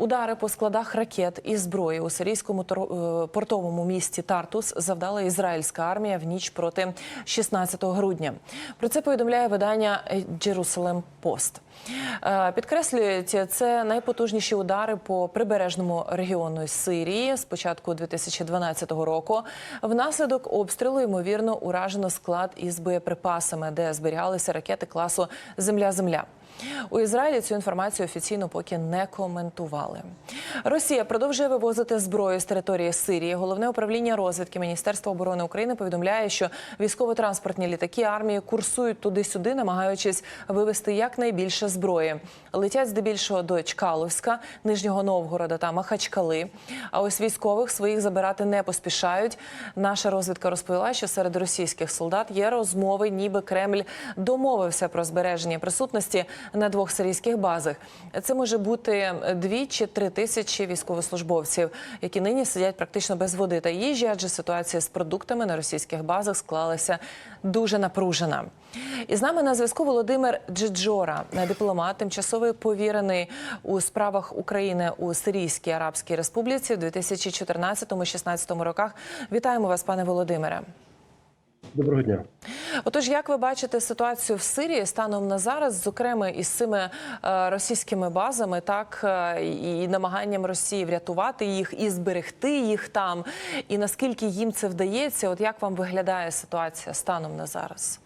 Удари по складах ракет і зброї у сирійському е, портовому місті Тартус завдала ізраїльська армія в ніч проти 16 грудня. Про це повідомляє видання Jerusalem Post. Е, Підкреслюють, це найпотужніші удари по прибережному регіону Сирії з початку 2012 року. Внаслідок обстрілу ймовірно уражено склад із боєприпасами, де зберігалися ракети класу Земля-Земля. У Ізраїлі цю інформацію офіційно поки не коментували. Росія продовжує вивозити зброю з території Сирії. Головне управління розвідки Міністерства оборони України повідомляє, що військово-транспортні літаки армії курсують туди-сюди, намагаючись вивезти якнайбільше зброї. Летять здебільшого до Чкаловська, Нижнього Новгорода та Махачкали. А ось військових своїх забирати не поспішають. Наша розвідка розповіла, що серед російських солдат є розмови, ніби Кремль домовився про збереження присутності на двох сирійських базах. Це може бути дві чи три тисячі військовослужбовців, які нині сидять практично без води та їжі, адже ситуація з продуктами на російських базах склалася дуже напружена. І з нами на зв'язку Володимир Джиджора, дипломат, тимчасовий повірений у справах України у Сирійській Арабській Республіці в 2014-16 роках. Вітаємо вас, пане Володимире. Доброго дня. Отож, як ви бачите ситуацію в Сирії станом на зараз, зокрема із цими е, російськими базами, так е, і намаганням Росії врятувати їх і зберегти їх там, і наскільки їм це вдається? От як вам виглядає ситуація станом на зараз?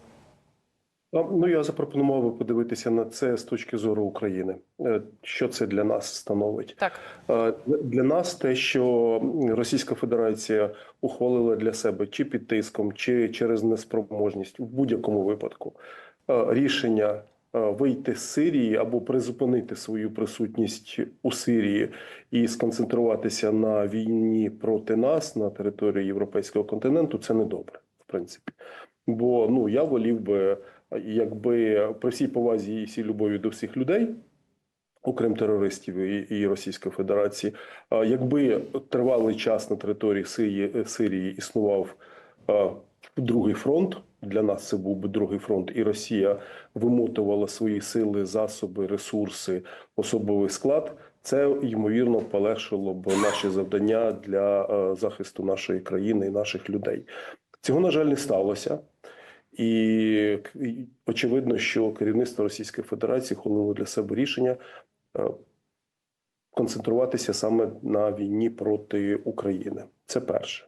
Ну я запропонував би подивитися на це з точки зору України. Е, Що це для нас становить? Так, Е, Для нас те, що Російська Федерація ухвалила для себе чи під тиском, чи через неспроможність в будь-якому випадку е, рішення вийти з Сирії або призупинити свою присутність у Сирії і сконцентруватися на війні проти нас на території європейського континенту, це не добре, в принципі. Бо ну я волів би, якби при всій повазі і всій любові до всіх людей окрім терористів і, і Російської Федерації. Якби тривалий час на території Сирії, Сирії існував другий фронт, для нас це був би другий фронт, і Росія вимотувала свої сили, засоби, ресурси, особовий склад. Це ймовірно полегшило б наші завдання для е, захисту нашої країни і наших людей. Цього на жаль не сталося. І очевидно, що керівництво Російської Федерації ухвалило для себе рішення е, концентруватися саме на війні проти України. Це перше.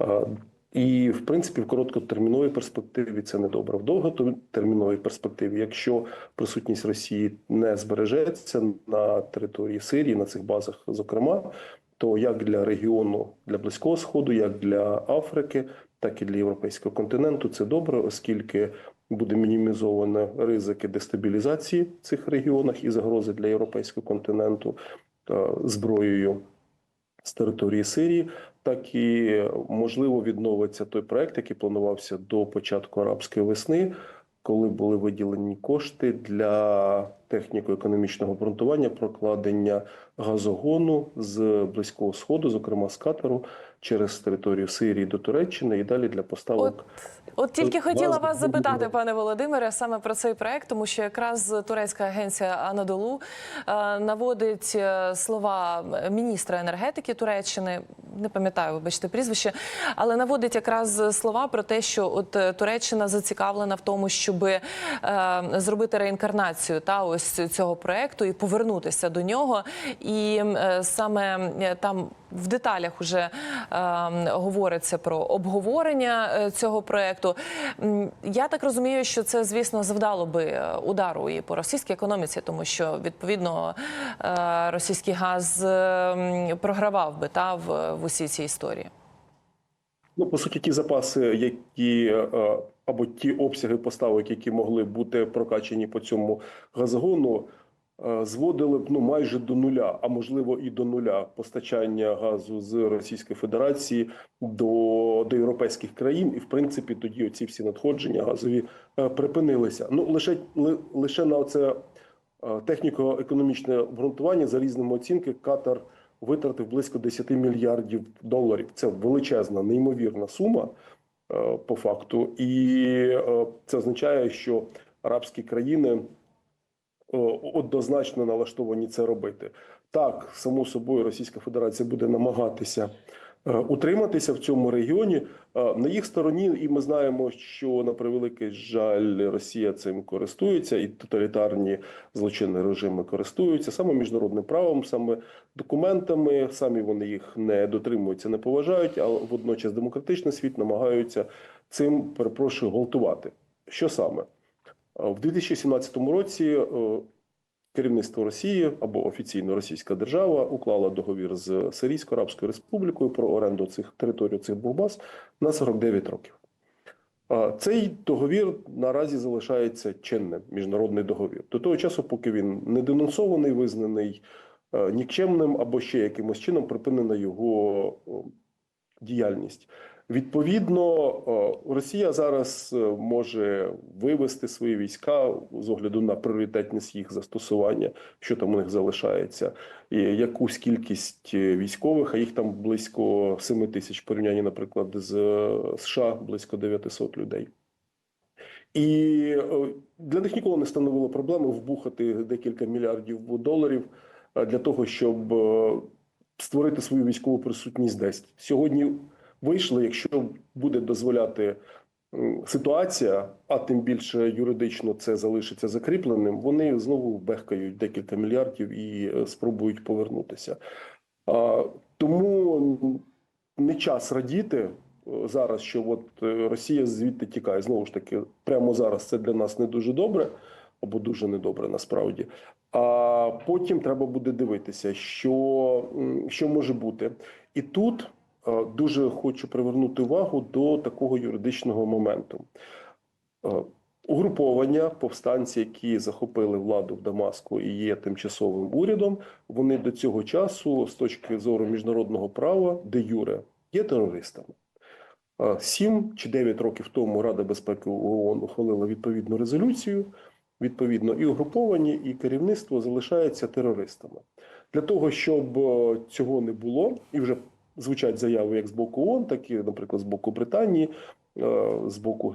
Е, І, в принципі, в короткотерміновій перспективі це не добре. В довготерміновій перспективі, якщо присутність Росії не збережеться на території Сирії, на цих базах, зокрема, то як для регіону для близького сходу, як для Африки, так і для європейського континенту. Це добре, оскільки буде мінімізовано ризики дестабілізації в цих регіонах і загрози для європейського континенту е, зброєю з території Сирії, так і можливо відновиться той проект, який планувався до початку арабської весни, коли були виділені кошти для техніко-економічного обґрунтування прокладення газогону з близького сходу, зокрема з Катару, через територію Сирії до Туреччини і далі для поставок. От тільки хотіла вас запитати, пане Володимире, саме про цей проект, тому що якраз турецька агенція Анадолу е, наводить е, слова міністра енергетики Туреччини. Не пам'ятаю, вибачте прізвище, але наводить якраз слова про те, що от е, Туреччина зацікавлена в тому, щоб е, зробити реінкарнацію та ось цього проекту і повернутися до нього. І е, саме там в деталях уже е, говориться про обговорення е, цього проекту. Я так розумію, що це, звісно, завдало би е, удару і по російській економіці, тому що відповідно е, російський газ е, програвав би та в, в усій цій історії. Ну, по суті, ті запаси, які або ті обсяги поставок, які могли бути прокачені по цьому газогону, зводили б ну майже до нуля, а можливо і до нуля постачання газу з Російської Федерації до, до європейських країн, і в принципі тоді оці всі надходження газові е, припинилися. Ну лише лише на це техніко-економічне обґрунтування за різними оцінки Катар витратив близько 10 мільярдів доларів. Це величезна, неймовірна сума е, по факту, і е, це означає, що арабські країни е, однозначно налаштовані це робити. Так, само собою, Російська Федерація буде намагатися е, утриматися в цьому регіоні. Е, На їх стороні, і ми знаємо, що на превеликий жаль, Росія цим користується, і тоталітарні злочинні режими користуються саме міжнародним правом, саме документами. Самі вони їх не дотримуються, не поважають, а водночас демократичний світ намагаються цим перепрошую гвалтувати. Що саме? Е, В 2017 році е, керівництво Росії або офіційно Російська держава уклала договір з Сирійсько-Арабською Республікою про оренду цих територій цих двох на 49 років. Цей договір наразі залишається чинним міжнародний договір до того часу, поки він не денонсований, визнаний е, нікчемним або ще якимось чином припинена його діяльність. Відповідно, е, Росія зараз е, може вивести свої війська з огляду на пріоритетність їх застосування, що там у них залишається, і якусь кількість е, військових, а їх там близько 7 тисяч порівнянні, наприклад, з США близько 900 людей. І для них ніколи не становило проблеми вбухати декілька мільярдів доларів для того, щоб створити свою військову присутність десь. Сьогодні вийшли, якщо буде дозволяти ситуація, а тим більше юридично це залишиться закріпленим, вони знову бехкають декілька мільярдів і е, спробують повернутися. Тому не час радіти е, зараз, що от е, Росія звідти тікає. Знову ж таки, прямо зараз це для нас не дуже добре, або дуже недобре насправді. А потім треба буде дивитися, що, що може бути. І тут дуже хочу привернути увагу до такого юридичного моменту. Е, Угруповання повстанці, які захопили владу в Дамаску і є тимчасовим урядом, вони до цього часу, з точки зору міжнародного права, де юре, є терористами. Е, Сім чи дев'ять років тому Рада безпеки ООН ухвалила відповідну резолюцію. Відповідно, і угруповані, і керівництво залишаються терористами. Для того, щоб е, цього не було, і вже звучать заяви як з боку ООН, так і, наприклад, з боку Британії, е, з боку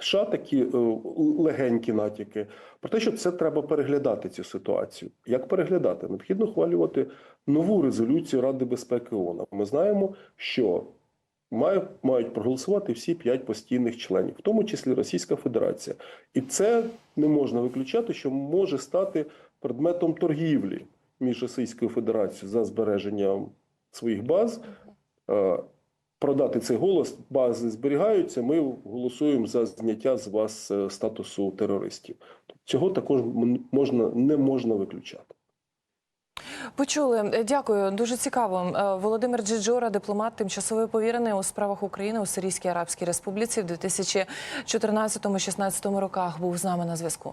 США такі е, легенькі натяки про те, що це треба переглядати цю ситуацію. Як переглядати? Необхідно ухвалювати нову резолюцію Ради безпеки ООН. Ми знаємо, що мають проголосувати всі п'ять постійних членів, в тому числі Російська Федерація, і це не можна виключати, що може стати предметом торгівлі між Російською Федерацією за збереженням своїх баз. Е, Продати цей голос, бази зберігаються. Ми голосуємо за зняття з вас е, статусу терористів. Цього також можна не можна виключати. Почули. Е, Дякую. Дуже цікаво. Володимир Джиджора, дипломат, тимчасовий повірений у справах України у Сирійській Арабській Республіці в 2014-16 роках, був з нами на зв'язку.